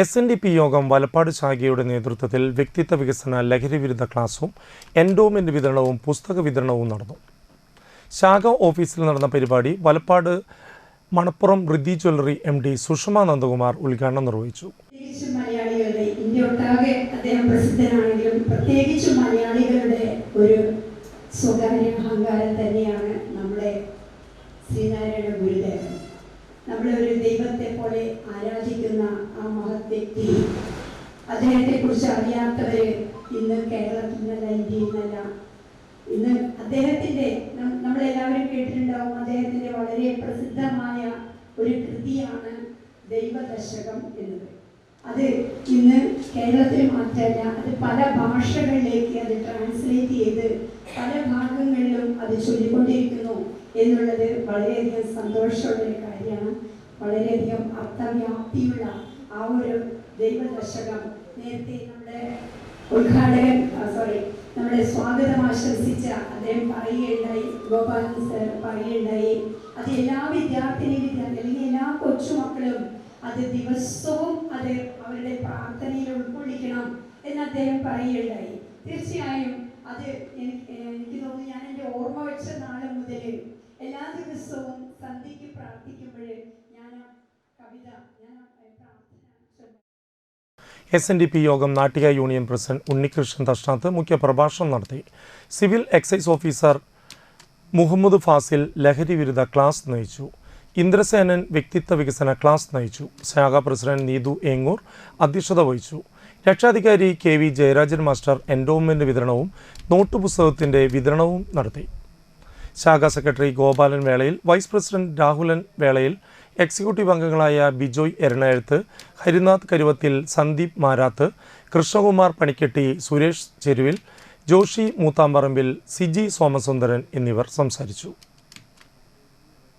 S N D P യോഗം വലപ്പാട് ശാഖയുടെ നേതൃത്വത്തിൽ വ്യക്തിത്വ വികസന ലഹരി വിരുദ്ധ ക്ലാസും എൻഡോമെന്റ് വിതരണവും പുസ്തക വിതരണവും നടന്നു. ശാഖ ഓഫീസിൽ നടന്ന പരിപാടി Valappad Manappuram Riddhi jewellery M D Sushama Nandakumar ഉദ്ഘാടനം നിർവഹിച്ചു. പ്രസിദ്ധനാണെങ്കിലും മലയാളികളുടെ ഒരു തന്നെയാണ് നമ്മുടെ ശ്രീനാരായണ ഗുരുദേവൻ. നമ്മളെ ഒരു ദൈവത്തെ പോലെ ആരാധിക്കുന്ന ആ മഹത് വ്യക്തി അദ്ദേഹത്തെ കുറിച്ച് അറിയാത്തവര് ഇന്ന് കേരളത്തിൽ നിന്നല്ല ഇന്ത്യയിൽ ഇന്ന് അദ്ദേഹത്തിന്റെ നമ്മളെല്ലാവരും കേട്ടിട്ടുണ്ടാവും അദ്ദേഹത്തിന്റെ വളരെ പ്രസിദ്ധമായ ഒരു കൃതിയാണ് ദൈവദശകം എന്നത്. അത് ഇന്ന് കേരളത്തിൽ മാത്രമല്ല അത് പല ഭാഷകളിലേക്ക് അത് ട്രാൻസ്ലേറ്റ് ചെയ്ത് പല ഭാഗങ്ങളിലും അത് ചൊല്ലിക്കൊണ്ടിരിക്കുന്നു എന്നുള്ളത് വളരെയധികം സന്തോഷമുള്ള ഒരു കാര്യമാണ്. വളരെയധികം അർത്ഥവ്യാപ്തിയുള്ള ആ ഒരു ദൈവദശകം നേരത്തെ നമ്മുടെ ഉദ്ഘാടകൻ സോറി നമ്മുടെ സ്വാഗതം ആശംസിച്ച അദ്ദേഹം പറയുകയുണ്ടായി ഗോപാലൻ സർ പറയുകയുണ്ടായി. അത് എല്ലാ വിദ്യാർത്ഥിനി വിദ്യാർത്ഥി അല്ലെങ്കിൽ എല്ലാ കൊച്ചുമക്കളും അത് ദിവസവും അത് അവരുടെ പ്രാർത്ഥനയിൽ ഉൾക്കൊള്ളിക്കണം എന്ന് അദ്ദേഹം പറയുകയുണ്ടായി. തീർച്ചയായും അത് എനിക്ക് തോന്നുന്നു ഞാൻ എന്റെ ഓർമ്മ വെച്ച നാളെ മുതൽ എല്ലാ ദിവസവും സന്ധ്യയ്ക്ക് പ്രാർത്ഥിക്കുമ്പോൾ ഞാൻ ആ കവിത ഞാൻ ആ പ്രാർത്ഥന ചൊല്ലാൻ എസ് എൻ ഡി പി യോഗം നാട്ടിക യൂണിയൻ പ്രസിഡന്റ് ഉണ്ണികൃഷ്ണൻ തഷ്ണാത്ത് മുഖ്യപ്രഭാഷണം നടത്തി. Civil excise officer Muhammad Fasil ലഹരി വിരുദ്ധ ക്ലാസ് നയിച്ചു. ഇന്ദ്രസേനൻ വ്യക്തിത്വ വികസന ക്ലാസ് നയിച്ചു. ശാഖ പ്രസിഡന്റ് നീതു ഏങ്ങൂർ അധ്യക്ഷത വഹിച്ചു. രക്ഷാധികാരി K V Jayarajan master endowment വിതരണവും നോട്ടുപുസ്തകത്തിന്റെ വിതരണവും നടത്തി. ശാഖാ സെക്രട്ടറി ഗോപാലൻ വേളയിൽ വൈസ് പ്രസിഡന്റ് രാഹുലൻ വേളയിൽ എക്സിക്യൂട്ടീവ് അംഗങ്ങളായ ബിജോയ് എരണയെഴുത്ത് ഹരിനാഥ് കരുവത്തിൽ സന്ദീപ് മാരാത്ത് കൃഷ്ണകുമാർ പണിക്കെട്ടി സുരേഷ് ചെരുവിൽ ജോഷി മൂത്താമ്പറമ്പിൽ സിജി സോമസുന്ദരൻ എന്നിവർ സംസാരിച്ചു.